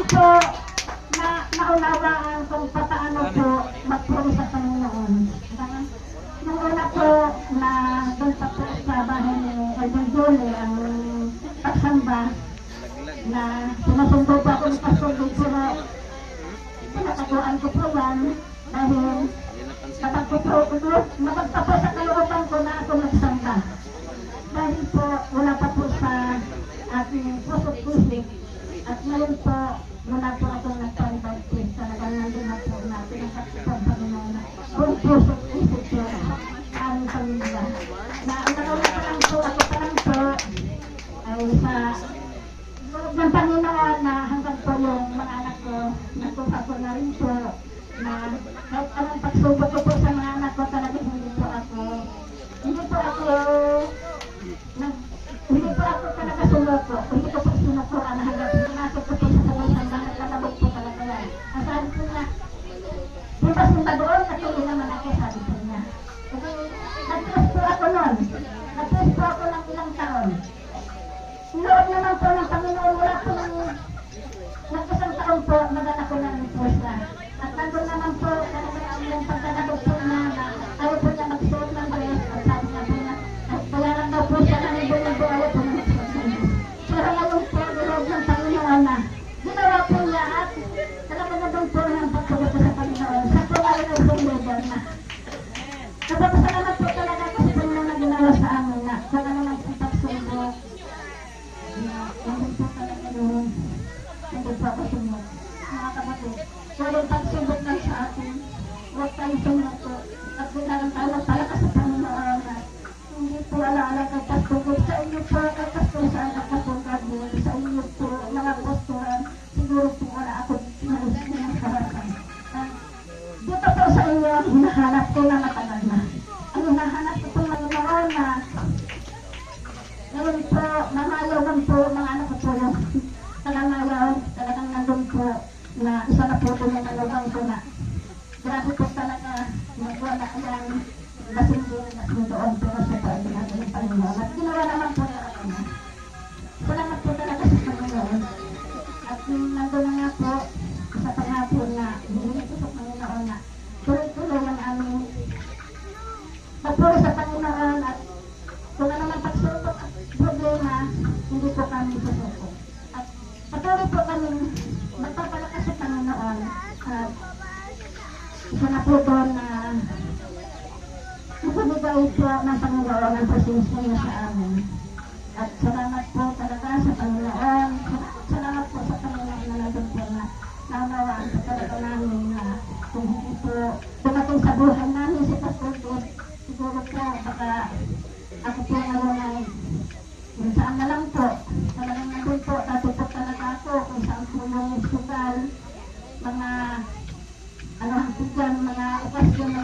lang po na naunawaan kung paano po magpuri sa Panginoon. Nung una po na doon pa po sa bahay ni Elder Julie ang pagsamba na sinusundo po ako Pastor Lee pero pinataguan ko po yan dahil Matagpo po, matagpo po sa kalooban ko na ako magsamba. Dahil po, wala pa po sa ating pusok pusik. At ngayon po, mula po ako nagpalibagtis. Talagang nandun na po na pinagkakita sa Panginoon kung pusok pusik po ang pamilya. Na ang nakauna pa lang po, ako pa lang po, ay sa loob ng Panginoon na hanggang po yung mga anak ko, natuha ko na rin po na kahit anong pagsubok ko po sa mga anak ko talaga hindi po ako hindi po ako nag-test po ako noon nag-test po ako ng ilang taon Loob naman po ng Panginoon, wala po ng nag-isang taon po, nagana ko ng pusa. At nandun naman po, talaga ang pagkakabog po na ayaw po niya magsuot ng dress. At sabi niya po niya, at bayaran daw po siya ng ibo-ibo, ayaw po niya magsuot ng dress. Pero ngayon po, loob ng Panginoon na, ginawa po niya at talaga na doon po ng pagtugot ko sa Panginoon. Sa po ngayon ang sumibon na. Napapasalamat Kapatid, walang pagsubok lang sa atin. Huwag tayong sumuko. At kailangan tayo magpalakas sa Panginoon na hindi po alaala kay Pastor. Sa inyo po, Pastor, sa anak ko po, Gabriel. Sa inyo po, mga pastoran, siguro po wala ako nalis ng harapan. Ah, Dito po sa inyo, hinahanap ko na matagal na. Ang hinahanap ko po Panginoon na ngayon po, nangayawan po, mga anak ko po yung nangangayaw, talagang nandun po na isa na po po yung nalawang ko na. Grabe po talaga, magwala yan, lasing din na doon, pero po ay ginagawa ng Panginoon. At ginawa naman po ako na. Salamat po talaga sa Panginoon. At nandun na nga po, sa panghapon na, hihingi ko sa Panginoon na, tuloy-tuloy ang aming pagpuro sa Panginoon at kung ano man pagsubok at problema, hindi po kami susuko. At patuloy po kami sa Panginoon. At isa na po doon na nagbibigay po ng Panginoon ang presensya niya sa amin. At salamat po talaga sa Panginoon. Salamat po sa Panginoon na nandun po na naunawaan po talaga namin na kung hindi po dumating sa buhay namin si Pastor siguro po baka ako po mga